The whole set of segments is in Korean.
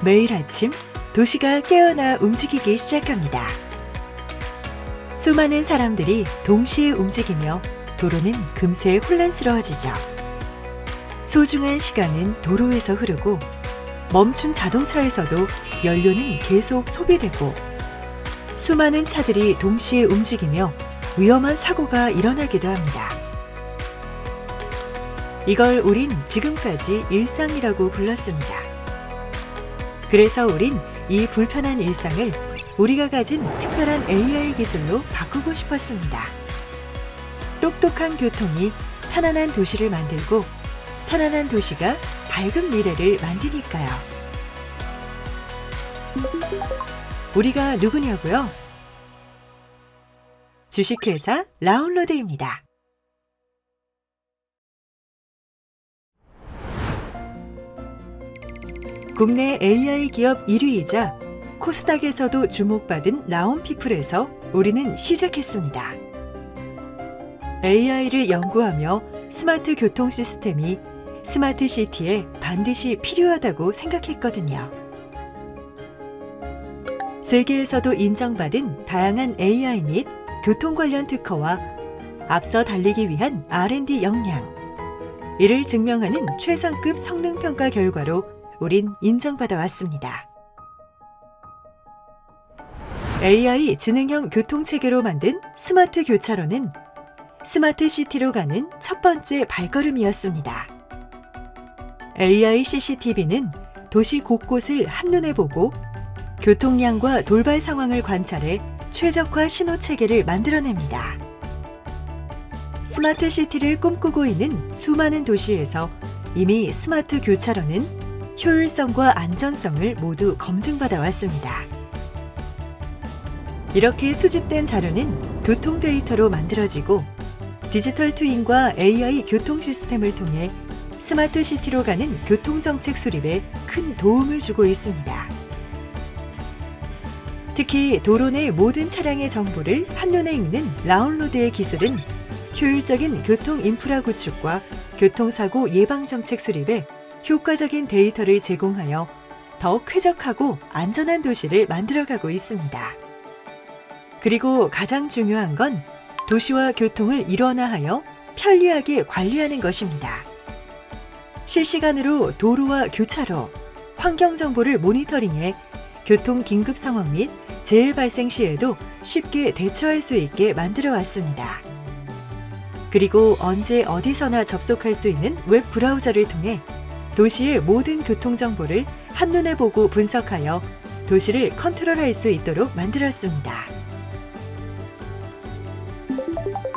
매일 아침 도시가 깨어나 움직이기 시작합니다. 수많은 사람들이 동시에 움직이며 도로는 금세 혼란스러워지죠. 소중한 시간은 도로에서 흐르고 멈춘 자동차에서도 연료는 계속 소비되고 수많은 차들이 동시에 움직이며 위험한 사고가 일어나기도 합니다. 이걸 우린 지금까지 일상이라고 불렀습니다. 그래서 우린 이 불편한 일상을 우리가 가진 특별한 AI 기술로 바꾸고 싶었습니다. 똑똑한 교통이 편안한 도시를 만들고 편안한 도시가 밝은 미래를 만드니까요. 우리가 누구냐고요? 주식회사 라운로드입니다. 국내 AI 기업 1위이자 코스닥에서도 주목받은 라온피플에서 우리는 시작했습니다. AI를 연구하며 스마트 교통 시스템이 스마트 시티에 반드시 필요하다고 생각했거든요. 세계에서도 인정받은 다양한 AI 및 교통 관련 특허와 앞서 달리기 위한 R&D 역량, 이를 증명하는 최상급 성능 평가 결과로 우린 인정받아 왔습니다. AI 지능형 교통체계로 만든 스마트 교차로는 스마트 시티로 가는 첫 번째 발걸음이었습니다. AI CCTV는 도시 곳곳을 한눈에 보고 교통량과 돌발 상황을 관찰해 최적화 신호 체계를 만들어냅니다. 스마트 시티를 꿈꾸고 있는 수많은 도시에서 이미 스마트 교차로는 효율성과 안전성을 모두 검증받아 왔습니다. 이렇게 수집된 자료는 교통 데이터로 만들어지고 디지털 트윈과 AI 교통 시스템을 통해 스마트 시티로 가는 교통 정책 수립에 큰 도움을 주고 있습니다. 특히 도로 내 모든 차량의 정보를 한눈에 읽는 라운로드의 기술은 효율적인 교통 인프라 구축과 교통사고 예방 정책 수립에 효과적인 데이터를 제공하여 더욱 쾌적하고 안전한 도시를 만들어가고 있습니다. 그리고 가장 중요한 건 도시와 교통을 일원화하여 편리하게 관리하는 것입니다. 실시간으로 도로와 교차로, 환경 정보를 모니터링해 교통 긴급 상황 및 재해 발생 시에도 쉽게 대처할 수 있게 만들어 왔습니다. 그리고 언제 어디서나 접속할 수 있는 웹 브라우저를 통해 도시의 모든 교통 정보를 한눈에 보고 분석하여 도시를 컨트롤할 수 있도록 만들었습니다.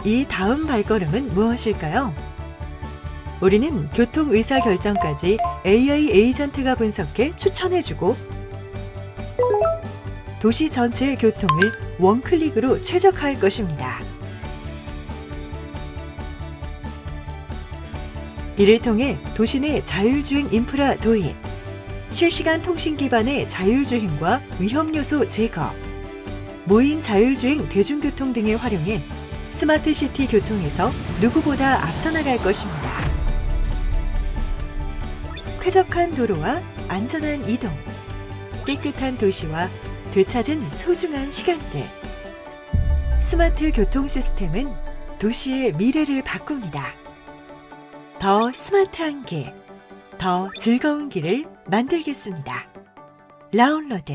이 다음 발걸음은 무엇일까요? 우리는 교통 의사 결정까지 AI 에이전트가 분석해 추천해주고 도시 전체의 교통을 원클릭으로 최적화할 것입니다. 이를 통해 도시 내 자율주행 인프라 도입, 실시간 통신 기반의 자율주행과 위험 요소 제거, 무인 자율주행 대중교통 등을 활용해 스마트 시티 교통에서 누구보다 앞서 나갈 것입니다. 쾌적한 도로와 안전한 이동, 깨끗한 도시와 되찾은 소중한 시간들. 스마트 교통 시스템은 도시의 미래를 바꿉니다. 더 스마트한 길, 더 즐거운 길을 만들겠습니다. 라운로드.